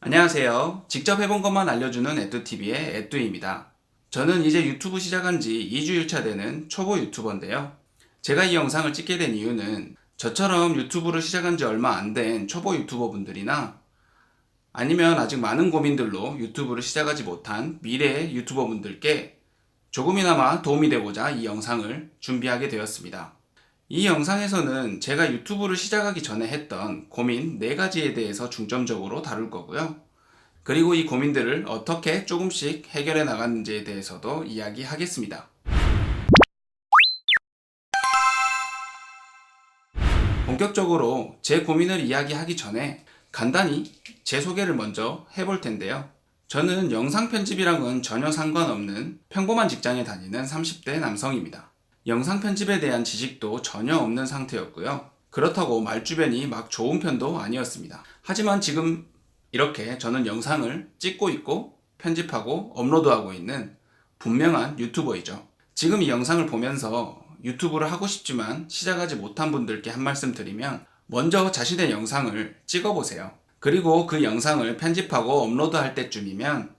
안녕하세요. 직접 해본 것만 알려주는 에뚜TV의 에뚜입니다. 저는 이제 유튜브 시작한 지 2주일차 되는 초보 유튜버인데요. 제가 이 영상을 찍게 된 이유는 저처럼 유튜브를 시작한 지 얼마 안 된 초보 유튜버 분들이나 아니면 아직 많은 고민들로 유튜브를 시작하지 못한 미래의 유튜버 분들께 조금이나마 도움이 되고자 이 영상을 준비하게 되었습니다. 이 영상에서는 제가 유튜브를 시작하기 전에 했던 고민 4가지에 대해서 중점적으로 다룰 거고요. 그리고 이 고민들을 어떻게 조금씩 해결해 나갔는지에 대해서도 이야기하겠습니다. 본격적으로 제 고민을 이야기하기 전에 간단히 제 소개를 먼저 해볼 텐데요. 저는 영상 편집이랑은 전혀 상관없는 평범한 직장에 다니는 30대 남성입니다. 영상 편집에 대한 지식도 전혀 없는 상태였고요. 그렇다고 말주변이 막 좋은 편도 아니었습니다. 하지만 지금 이렇게 저는 영상을 찍고 있고 편집하고 업로드하고 있는 분명한 유튜버이죠. 지금 이 영상을 보면서 유튜브를 하고 싶지만 시작하지 못한 분들께 한 말씀 드리면 먼저 자신의 영상을 찍어보세요. 그리고 그 영상을 편집하고 업로드할 때쯤이면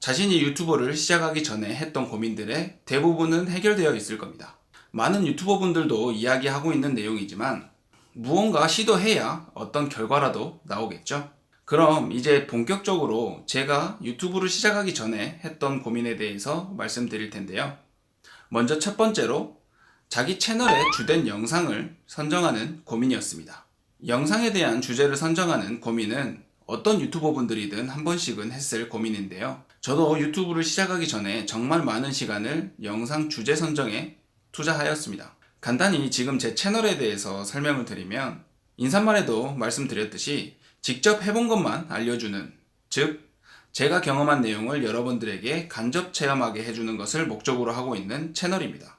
자신이 유튜브를 시작하기 전에 했던 고민들의 대부분은 해결되어 있을 겁니다. 많은 유튜버 분들도 이야기하고 있는 내용이지만 무언가 시도해야 어떤 결과라도 나오겠죠. 그럼 이제 본격적으로 제가 유튜브를 시작하기 전에 했던 고민에 대해서 말씀드릴 텐데요. 먼저 첫 번째로 자기 채널의 주된 영상을 선정하는 고민이었습니다. 영상에 대한 주제를 선정하는 고민은 어떤 유튜버 분들이든 한 번씩은 했을 고민인데요. 저도 유튜브를 시작하기 전에 정말 많은 시간을 영상 주제 선정에 투자하였습니다. 간단히 지금 제 채널에 대해서 설명을 드리면 인사말에도 말씀드렸듯이 직접 해본 것만 알려주는 즉 제가 경험한 내용을 여러분들에게 간접 체험하게 해주는 것을 목적으로 하고 있는 채널입니다.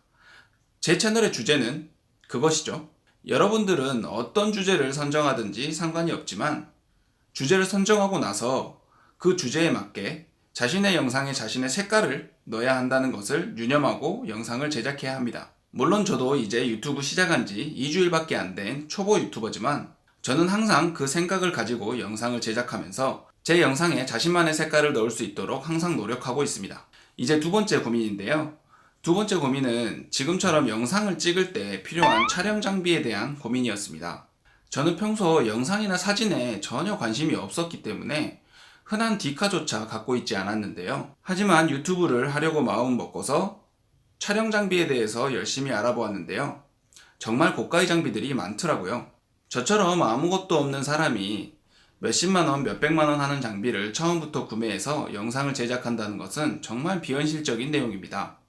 제 채널의 주제는 그것이죠. 여러분들은 어떤 주제를 선정하든지 상관이 없지만 주제를 선정하고 나서 그 주제에 맞게 자신의 영상에 자신의 색깔을 넣어야 한다는 것을 유념하고 영상을 제작해야 합니다. 물론 저도 이제 유튜브 시작한 지 2주일밖에 안 된 초보 유튜버지만 저는 항상 그 생각을 가지고 영상을 제작하면서 제 영상에 자신만의 색깔을 넣을 수 있도록 항상 노력하고 있습니다. 이제 두 번째 고민인데요. 두 번째 고민은 지금처럼 영상을 찍을 때 필요한 촬영 장비에 대한 고민이었습니다. 저는 평소 영상이나 사진에 전혀 관심이 없었기 때문에 흔한 디카조차 갖고 있지 않았는데요. 하지만 유튜브를 하려고 마음 먹고서 촬영 장비에 대해서 열심히 알아보았는데요. 정말 고가의 장비들이 많더라고요. 저처럼 아무것도 없는 사람이 몇십만 원, 몇백만 원 하는 장비를 처음부터 구매해서 영상을 제작한다는 것은 정말 비현실적인 내용입니다.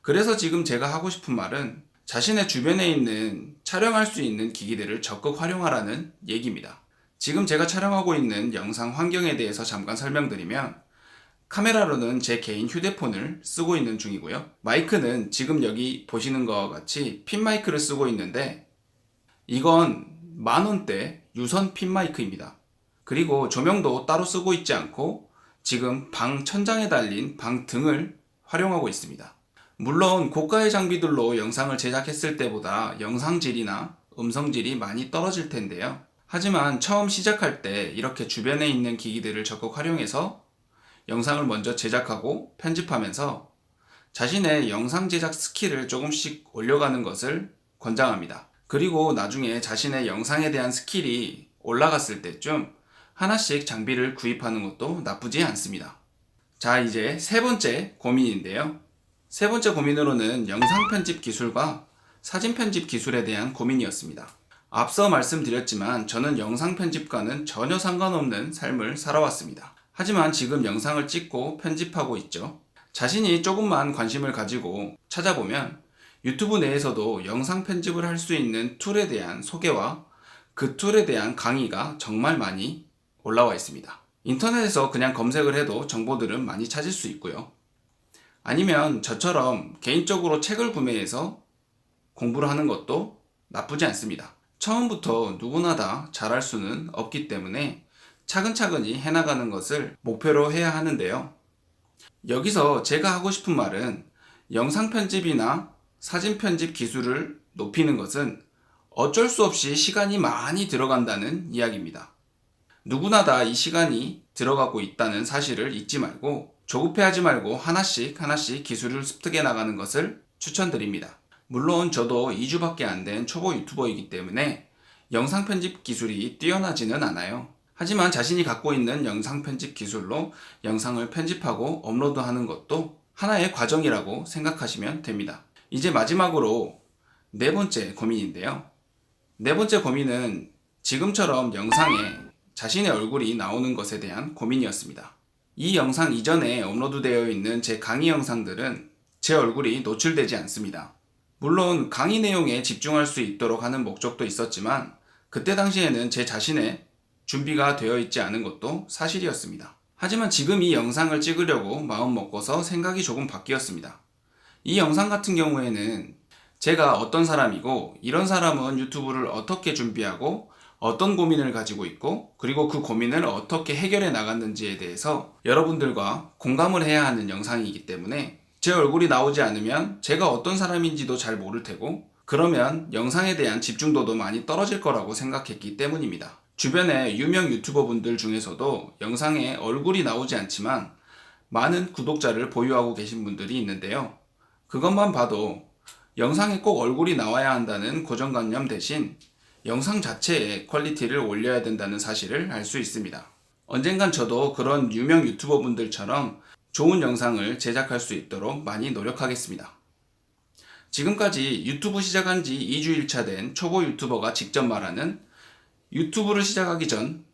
그래서 지금 제가 하고 싶은 말은 자신의 주변에 있는 촬영할 수 있는 기기들을 적극 활용하라는 얘기입니다. 지금 제가 촬영하고 있는 영상 환경에 대해서 잠깐 설명드리면 카메라로는 제 개인 휴대폰을 쓰고 있는 중이고요. 마이크는 지금 여기 보시는 것과 같이 핀 마이크를 쓰고 있는데 이건 만 원대 유선 핀 마이크입니다. 그리고 조명도 따로 쓰고 있지 않고 지금 방 천장에 달린 방 등을 활용하고 있습니다. 물론 고가의 장비들로 영상을 제작했을 때보다 영상질이나 음성질이 많이 떨어질 텐데요. 하지만 처음 시작할 때 이렇게 주변에 있는 기기들을 적극 활용해서 영상을 먼저 제작하고 편집하면서 자신의 영상 제작 스킬을 조금씩 올려가는 것을 권장합니다. 그리고 나중에 자신의 영상에 대한 스킬이 올라갔을 때쯤 하나씩 장비를 구입하는 것도 나쁘지 않습니다. 자, 이제 세 번째 고민인데요. 세 번째 고민으로는 영상 편집 기술과 사진 편집 기술에 대한 고민이었습니다. 앞서 말씀드렸지만 저는 영상 편집과는 전혀 상관없는 삶을 살아왔습니다. 하지만 지금 영상을 찍고 편집하고 있죠. 자신이 조금만 관심을 가지고 찾아보면 유튜브 내에서도 영상 편집을 할 수 있는 툴에 대한 소개와 그 툴에 대한 강의가 정말 많이 올라와 있습니다. 인터넷에서 그냥 검색을 해도 정보들은 많이 찾을 수 있고요. 아니면 저처럼 개인적으로 책을 구매해서 공부를 하는 것도 나쁘지 않습니다. 처음부터 누구나 다 잘할 수는 없기 때문에 차근차근히 해나가는 것을 목표로 해야 하는데요. 여기서 제가 하고 싶은 말은 영상 편집이나 사진 편집 기술을 높이는 것은 어쩔 수 없이 시간이 많이 들어간다는 이야기입니다. 누구나 다 이 시간이 들어가고 있다는 사실을 잊지 말고 조급해하지 말고 하나씩 하나씩 기술을 습득해 나가는 것을 추천드립니다. 물론 저도 2주밖에 안 된 초보 유튜버이기 때문에 영상 편집 기술이 뛰어나지는 않아요. 하지만 자신이 갖고 있는 영상 편집 기술로 영상을 편집하고 업로드하는 것도 하나의 과정이라고 생각하시면 됩니다. 이제 마지막으로 네 번째 고민인데요. 네 번째 고민은 지금처럼 영상에 자신의 얼굴이 나오는 것에 대한 고민이었습니다. 이 영상 이전에 업로드되어 있는 제 강의 영상들은 제 얼굴이 노출되지 않습니다. 물론 강의 내용에 집중할 수 있도록 하는 목적도 있었지만 그때 당시에는 제 자신의 준비가 되어 있지 않은 것도 사실이었습니다. 하지만 지금 이 영상을 찍으려고 마음 먹고서 생각이 조금 바뀌었습니다. 이 영상 같은 경우에는 제가 어떤 사람이고 이런 사람은 유튜브를 어떻게 준비하고 어떤 고민을 가지고 있고 그리고 그 고민을 어떻게 해결해 나갔는지에 대해서 여러분들과 공감을 해야 하는 영상이기 때문에 제 얼굴이 나오지 않으면 제가 어떤 사람인지도 잘 모를 테고 그러면 영상에 대한 집중도도 많이 떨어질 거라고 생각했기 때문입니다. 주변에 유명 유튜버 분들 중에서도 영상에 얼굴이 나오지 않지만 많은 구독자를 보유하고 계신 분들이 있는데요. 그것만 봐도 영상에 꼭 얼굴이 나와야 한다는 고정관념 대신 영상 자체의 퀄리티를 올려야 된다는 사실을 알 수 있습니다. 언젠간 저도 그런 유명 유튜버 분들처럼 좋은 영상을 제작할 수 있도록 많이 노력하겠습니다. 지금까지 유튜브 시작한 지 2주일차 된 초보 유튜버가 직접 말하는 유튜브를 시작하기 전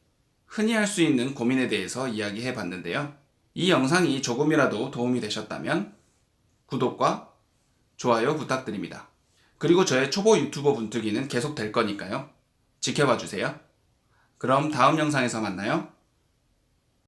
흔히 할 수 있는 고민에 대해서 이야기해 봤는데요. 이 영상이 조금이라도 도움이 되셨다면 구독과 좋아요 부탁드립니다. 그리고 저의 초보 유튜버 분투기는 계속 될 거니까요. 지켜봐 주세요. 그럼 다음 영상에서 만나요.